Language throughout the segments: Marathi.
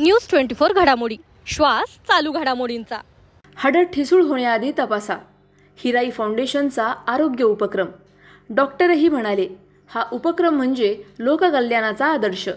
न्यूज ट्वेंटी फोर घडामोडी. श्वास चालू घडामोडींचा. हाडं ठिसूळ होण्याआधी तपासा. हिराई फाउंडेशनचा आरोग्य उपक्रम. डॉक्टरही म्हणाले हा उपक्रम म्हणजे लोककल्याणाचा आदर्श.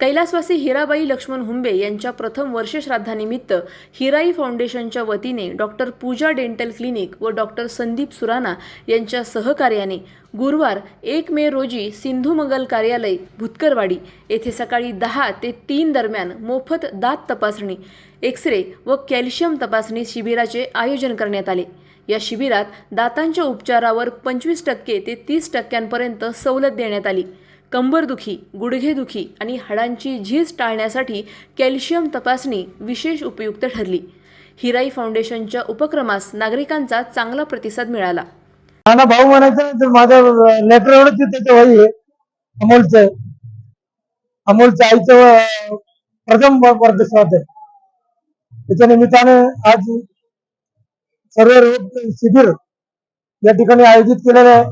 कैलासवासी हिराबाई लक्ष्मण हुंबे यांच्या प्रथम वर्षश्राद्धानिमित्त हिराई फाउंडेशनच्या वतीने डॉक्टर पूजा डेंटल क्लिनिक व डॉक्टर संदीप सुराणा यांच्या सहकार्याने गुरुवार एक मे रोजी सिंधुमंगल कार्यालय भुतकरवाडी येथे सकाळी दहा ते तीन दरम्यान मोफत दात तपासणी एक्सरे व कॅल्शियम तपासणी शिबिराचे आयोजन करण्यात आले. या शिबिरात दातांच्या उपचारावर पंचवीस टक्के ते तीस टक्क्यांपर्यंत सवलत देण्यात आली. कंबरदुखी गुडघेदुखी आणि हाडांची झीज टाळण्यासाठी कॅल्शियम तपासणी विशेष उपयुक्त ठरली. हिराई फाउंडेशनच्या उपक्रमास नागरिकांचा चांगला प्रतिसाद मिळाला. मला भाऊ म्हणायचं तर माझा लेटर एवढंच त्याचं वही आहे अमोलचं. अमोलचं आईचं प्रथम वर्धस्वाद आहे. त्याच्या निमित्ताने आज सर्व रोग शिबिर या ठिकाणी आयोजित केलेलं आहे.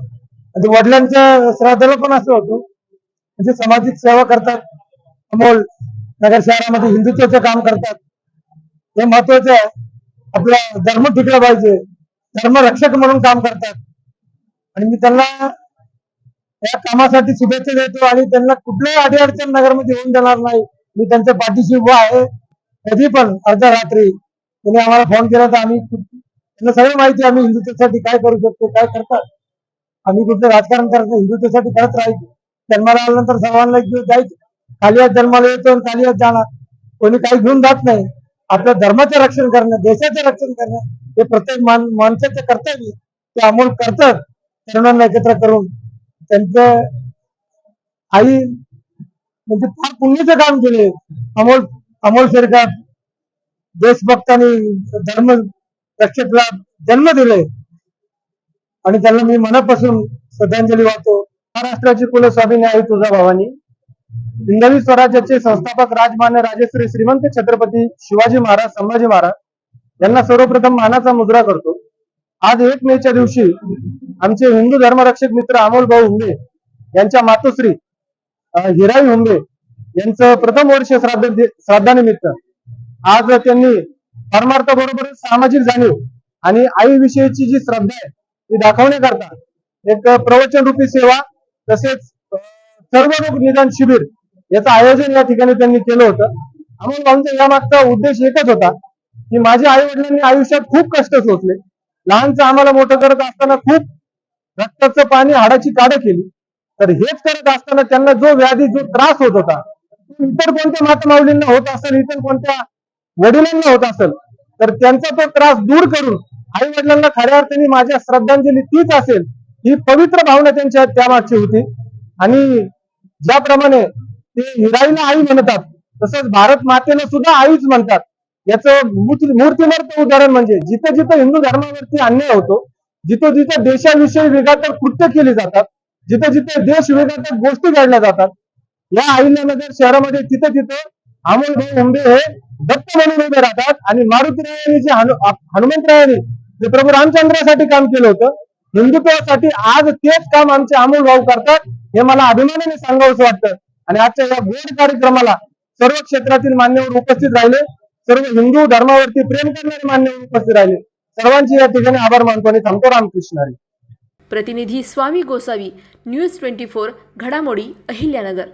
आणि वडिलांच्या श्राद्धाला पण असं होतं. म्हणजे सामाजिक सेवा करतात. अमोल नगर शहरामध्ये हिंदुत्वाचं काम करतात. हे महत्वाचं आहे. आपला धर्म टिकला पाहिजे. धर्मरक्षक म्हणून काम करतात. आणि मी त्यांना या कामासाठी शुभेच्छा देतो आणि त्यांना कुठल्याही अडीअडचण नगरमध्ये होऊन देणार नाही. मी त्यांच्या पाठीशी उभा आहे. कधी पण अर्ध्या रात्री त्यांनी आम्हाला फोन केला तर आम्ही त्यांना सगळी माहिती आम्ही हिंदुत्वासाठी काय करू शकतो काय करतात. आम्ही कुठलं राजकारण करत हिंदुत्वासाठी करत राहायचं. जन्माला आल्यानंतर सर्वांना घेऊन जायचं. कालियात जन्माला येतो आणि कालियात जाणार. कोणी काही घेऊन जात नाही. आपल्या धर्माचं रक्षण करणं देशाचं रक्षण करणं हे प्रत्येक मान माणसाचं कर्तव्य ते अमोल करतात. तरुणांना एकत्र करून त्यांचं आई म्हणजे फार पुण्याचं काम केले. अमोल अमोल सरकार देशभक्तांनी धर्म रक्षकला जन्म दिले आणि त्यांना मी मनापासून श्रद्धांजली वाहतो. महाराष्ट्राची कुलस्वामिनी आई तुळजाभवानी हिंदवी स्वराज्याचे संस्थापक राजमान्य राजेश्री श्रीमंत छत्रपती शिवाजी महाराज संभाजी महाराज यांना सर्वप्रथम मानाचा मुजरा करतो. आज एक मेच्या दिवशी आमचे हिंदू धर्मरक्षक मित्र अमोल भाऊ हुंबे यांच्या मातोश्री हिराई हुंबे यांचं प्रथम वर्ष श्राद्ध श्राद्धानिमित्त आज त्यांनी परमार्थाबरोबरच सामाजिक जाणीव आणि आईविषयीची जी श्रद्धा आहे ती दाखवण्याकरता एक प्रवचन रूपी सेवा तसेच सर्व रोग निदान शिबिर याचं आयोजन या ठिकाणी त्यांनी केलं होतं. अमोल भाऊंचा यामागचा उद्देश एकच होता की माझ्या आई वडिलांनी आयुष्यात खूप कष्ट सोसले. लहानचं आम्हाला मोठं करत असताना खूप रक्ताचं पाणी हाडाची काढ केली. तर हेच करत असताना त्यांना जो व्याधी जो त्रास होत होता तो इतर कोणत्या माता माऊलींना होत असेल इतर कोणत्या वडिलांना होत असेल तर त्यांचा तो त्रास दूर करून आई वडिलांना खऱ्या अर्थाने माझ्या श्रद्धांजली तीच असेल ही पवित्र भावना त्यांच्या त्यामागची होती. आणि ज्याप्रमाणे ते हिराईला आई म्हणतात तसंच भारत मातेला सुद्धा आईच म्हणतात. याचं मूर्ती- उदाहरण म्हणजे जिथं जिथं हिंदू धर्मावरती अन्याय होतो जिथं जिथं देशाविषयी विघातक कृत्य केली जातात जिथं जिथं देश विघातक गोष्टी घडल्या जातात या अहिल्यानगर शहरामध्ये तिथं तिथं अमोलभाई हुंबे हे दत्त म्हणून उभे राहतात. आणि मारुतीरायांनी जे हनुमंतरायांनी जे प्रभू रामचंद्रासाठी काम केलं होतं हिंदुत्वासाठी आज तेच काम आमचे अमोल भाऊ करतात हे मला अभिमानाने सांगावंसं वाटतं. आणि आजच्या या गोड कार्यक्रमाला सर्व क्षेत्रातील मान्यवर उपस्थित राहिले सर्व हिंदू धर्मावरती प्रेम करणारे मान्यवर उपस्थित राहिले. सर्वांचे या ठिकाणी आभार मानतो आणि थांबतो रामकृष्ण हरी. प्रतिनिधी Swami Gosavi news twenty four घडामोडी अहिल्यानगर.